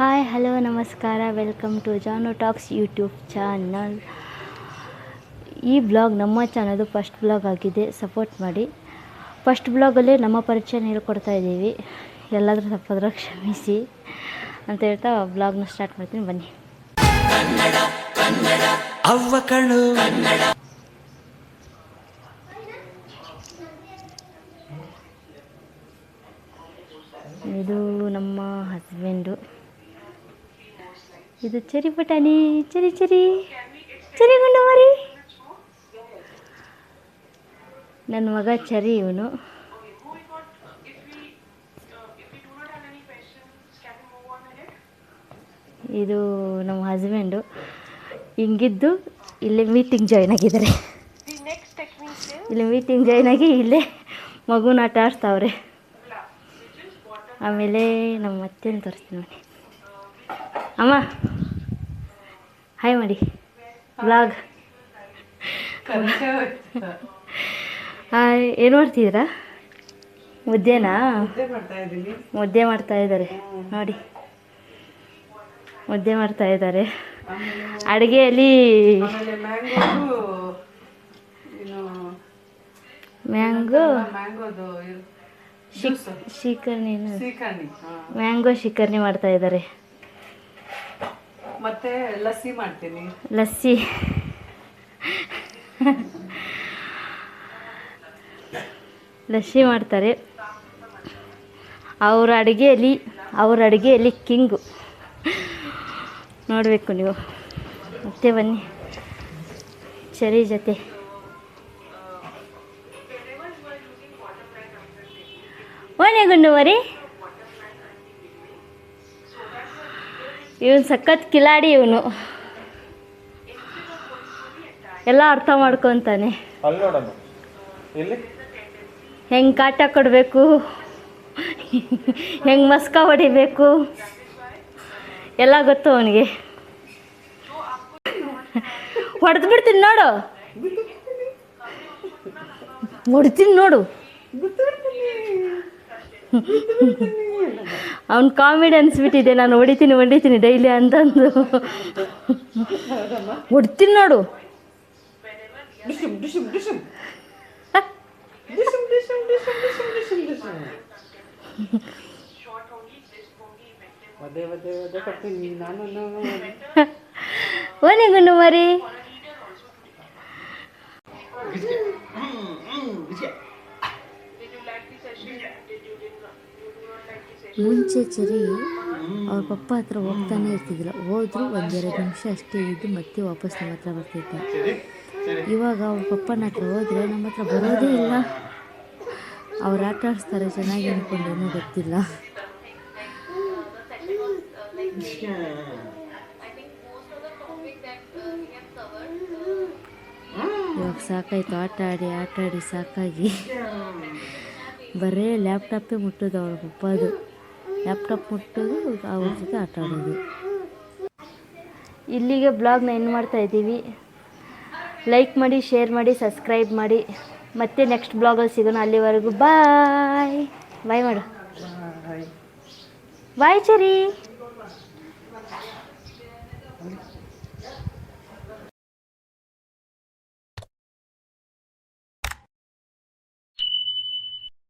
Hi hello ನಮಸ್ಕಾರ welcome to Jaano talks YouTube channel ಈ blog ನಮ್ಮ ಚಾನಲ್ದು ಫಸ್ಟ್ ಬ್ಲಾಗ್ ಆಗಿದೆ. ಸಪೋರ್ಟ್ ಮಾಡಿ. ಫಸ್ಟ್ ಬ್ಲಾಗಲ್ಲೇ ನಮ್ಮ ಪರಿಚಯ ಹೇಳ್ಕೊಡ್ತಾ ಇದ್ದೀವಿ. ಎಲ್ಲಾದರೂ ತಪ್ಪಾದ್ರೆ ಕ್ಷಮಿಸಿ ಅಂತ ಹೇಳ್ತಾ ಬ್ಲಾಗ್ನ ಸ್ಟಾರ್ಟ್ ಮಾಡ್ತೀನಿ. ಬನ್ನಿ. ಇದು ನಮ್ಮ ಹಸ್ಬೆಂಡು ಇದು ಚರಿ ಪಟಾಣಿ, ಚರಿ ಚರಿ. ಚರಿ ಮರಿ. ನನ್ನ ಮಗ ಚರಿ ಇವನು. ಇದು ನಮ್ಮ ಹಸ್ಬೆಂಡು ಹಿಂಗಿದ್ದು ಇಲ್ಲೇ ಮೀಟಿಂಗ್ ಜಾಯ್ನ್ ಆಗಿದ್ದಾರೆ. ಇಲ್ಲಿ ಮೀಟಿಂಗ್ ಜಾಯ್ನ್ ಆಗಿ ಇಲ್ಲೇ ಮಗುನ ಆಟ ಆಡ್ತಾವ್ರೆ. ಆಮೇಲೆ ನಮ್ಮ ಅತ್ತೆನ ತೋರಿಸ್ತೀನಿ ಅಮ್ಮ. ಹಾಯ್ ಮಾಡಿ ಬ್ಲಾಗ್ ಏನು ಮಾಡ್ತಿದ್ದೀರಾ? ಮುದ್ದೆನಾ? ಮುದ್ದೆ ಮಾಡ್ತಾ ಇದ್ದಾರೆ. ನೋಡಿ. ಮುದ್ದೆ ಮಾಡ್ತಾ ಇದ್ದಾರೆ. ಅಡುಗೆಯಲ್ಲಿ ಮ್ಯಾಂಗೋ. ಮ್ಯಾಂಗೋ ಶಿಕರ್ಣಿ ಮಾಡ್ತಾ ಇದ್ದಾರೆ. ಮತ್ತೆ ಲಸ್ಸಿ ಮಾಡ್ತೀನಿ. ಲಸ್ಸಿ. ಲಸ್ಸಿ ಮಾಡ್ತಾರೆ. ಅವ್ರ ಅಡುಗೆಯಲ್ಲಿ ಅವ್ರ ಅಡುಗೆಯಲ್ಲಿ ಕಿಂಗು. ನೋಡಬೇಕು ನೀವು. ಮತ್ತೆ ಬನ್ನಿ. ಚರಿ ಜೊತೆ. ಓನೆಗುಂಡು ಮರಿ ಇವನು ಸಖತ್ ಕಿಲಾಡಿ ಇವನು. ಎಲ್ಲ ಅರ್ಥ ಮಾಡ್ಕೊತಾನೆ. ಹೆಂಗೆ ಕಾಟ ಕೊಡಬೇಕು? ಹೆಂಗೆ ಮಸ್ಕ ಹೊಡಿಬೇಕು? ಎಲ್ಲ ಗೊತ್ತು ಅವನಿಗೆ. ಹೊಡೆದು ಬಿಡ್ತೀನಿ ನೋಡು. ಹೊಡ್ತೀನಿ ನೋಡು. ಅವ್ನ ಕಾಮಿಡಿ ಬಿಟ್ಟಿದೆ ನಾನು ಹೊಡಿತೀನಿ ಹೊಡಿತೀನಿ ಡೈಲಿ ಅಂತಂದು. ಹೊಡ್ತೀನಿ ನೋಡು. ಡಿಶುಮ್ ಗುಂಡು ಡಿಶುಮ್ ಮುಂಚೆ ಚರಿ ಅವ್ರ ಪಪ್ಪ ಹತ್ರ ಹೋಗ್ತಾನೆ ಇರ್ತಿದ್ದಿಲ್ಲ. ಹೋದ್ರು ಒಂದೆರಡು ನಿಮಿಷ ಅಷ್ಟೇ ಇದ್ದು ಮತ್ತೆ ವಾಪಸ್ ನಮ್ಮ ಹತ್ರ ಬರ್ತಿದ್ದ. ಇವಾಗ ಅವ್ರ ಪಪ್ಪನ ಹತ್ರ ಹೋದ್ರೆ ನಮ್ಮ ಹತ್ರ ಬರೋದೇ ಇಲ್ಲ. ಅವ್ರು ಆಟ ಆಡಿಸ್ತಾರೆ, ಚೆನ್ನಾಗಿ ಅನ್ಕೊಂಡೇನು ಗೊತ್ತಿಲ್ಲ. ಇವಾಗ ಸಾಕಾಯ್ತು, ಆಟ ಆಡಿ ಆಟ ಆಡಿ ಸಾಕಾಗಿ. ಬರೇ ಲ್ಯಾಪ್ಟಾಪೇ ಮುಟ್ಟೋದು ಅವ್ರ ಪಪ್ಪದು ಲ್ಯಾಪ್ಟಾಪ್ ಮುಟ್ಟೋದು ಅವ್ರ ಜೊತೆ ಆಟ ಆಡೋದು. ಇಲ್ಲಿಗೆ ಬ್ಲಾಗ್ನ ಏನು ಮಾಡ್ತಾ ಇದ್ದೀವಿ. ಲೈಕ್ ಮಾಡಿ ಶೇರ್ ಮಾಡಿ ಸಬ್ಸ್ಕ್ರೈಬ್ ಮಾಡಿ. ಮತ್ತೆ ನೆಕ್ಸ್ಟ್ ಬ್ಲಾಗಲ್ಲಿ ಸಿಗೋಣ. ಅಲ್ಲಿವರೆಗೂ ಬಾಯ್ ಬಾಯ್ ಮಾಡು. ಬಾಯ್ ಚರಿ